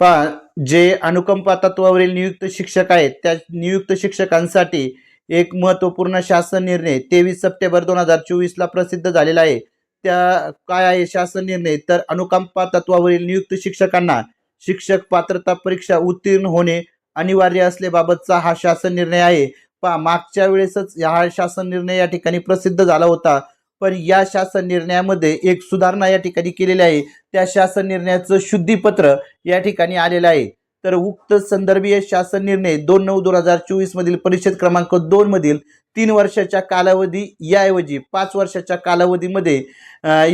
पहा जे अनुकंपा तत्वावरील नियुक्त शिक्षक आहेत त्या नियुक्त शिक्षकांसाठी एक महत्त्वपूर्ण शासन निर्णय तेवीस सप्टेंबर दोन हजार चोवीसला प्रसिद्ध झालेला आहे. त्या काय आहे शासन निर्णय? तर अनुकंपा तत्वावरील नियुक्त शिक्षकांना शिक्षक पात्रता परीक्षा उत्तीर्ण होणे अनिवार्य असल्याबाबतचा हा शासन निर्णय आहे. पहा मागच्या वेळेसच हा शासन निर्णय या ठिकाणी प्रसिद्ध झाला होता. पण या शासन निर्णयामध्ये एक सुधारणा या ठिकाणी केलेली आहे. त्या शासन निर्णयाचं शुद्धीपत्र या ठिकाणी आलेलं आहे. तर उक्त संदर्भीय शासन निर्णय दोन नऊ दोन हजार चोवीस मधील परिषद क्रमांक दोन मधील तीन वर्षाच्या कालावधी याऐवजी पाच वर्षाच्या कालावधीमध्ये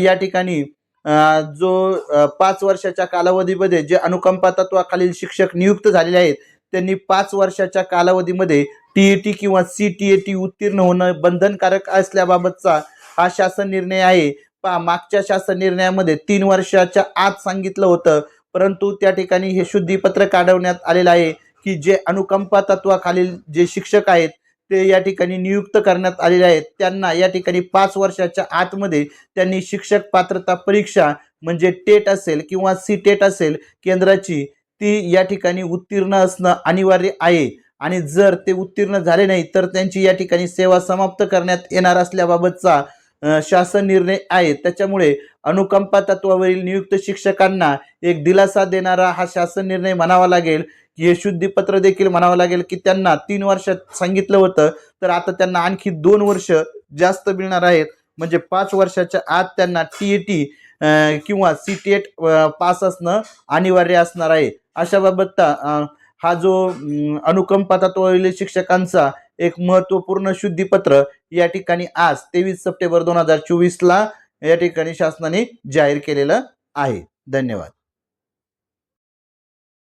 या ठिकाणी जो पाच वर्षाच्या कालावधीमध्ये जे अनुकंपा तत्वाखालील शिक्षक नियुक्त झालेले आहेत त्यांनी पाच वर्षाच्या कालावधीमध्ये टी ए टी किंवा सी टी ए टी उत्तीर्ण होणं बंधनकारक असल्याबाबतचा हा शासन निर्णय आहे. पहा मागच्या शासन निर्णयामध्ये तीन वर्षाच्या आत सांगितलं होतं. परंतु त्या ठिकाणी हे शुद्धीपत्र काढवण्यात आलेलं आहे की जे अनुकंपा तत्वाखालील जे शिक्षक आहेत ते या ठिकाणी नियुक्त करण्यात आलेले आहेत. त्यांना या ठिकाणी पाच वर्षाच्या आतमध्ये त्यांनी शिक्षक पात्रता परीक्षा म्हणजे टेट असेल किंवा सी टेट असेल केंद्राची ती या ठिकाणी उत्तीर्ण असणं अनिवार्य आहे. आणि जर ते उत्तीर्ण झाले नाही तर त्यांची या ठिकाणी सेवा समाप्त करण्यात येणार असल्याबाबतचा शासन निर्णय आहे त्याच्यामुळे अनुकंपा तत्वावरील नियुक्त शिक्षकांना एक दिलासा देणारा हा शासन निर्णय म्हणावा लागेल. की हे शुद्धीपत्र देखील म्हणावं लागेल की त्यांना तीन वर्षात सांगितलं होतं. तर आता त्यांना आणखी दोन वर्ष जास्त मिळणार आहेत. म्हणजे पाच वर्षाच्या आत त्यांना टी ए टी किंवा सी टी एट पास असणं अनिवार्य असणार आहे. अशा बाबत हा जो अनुकंपा तत्वावरील शिक्षकांचा एक महत्त्वपूर्ण शुद्धीपत्र या ठिकाणी आज तेवीस सप्टेंबर दोन हजार चोवीसला या ठिकाणी शासनाने जाहीर केलेलं आहे. धन्यवाद.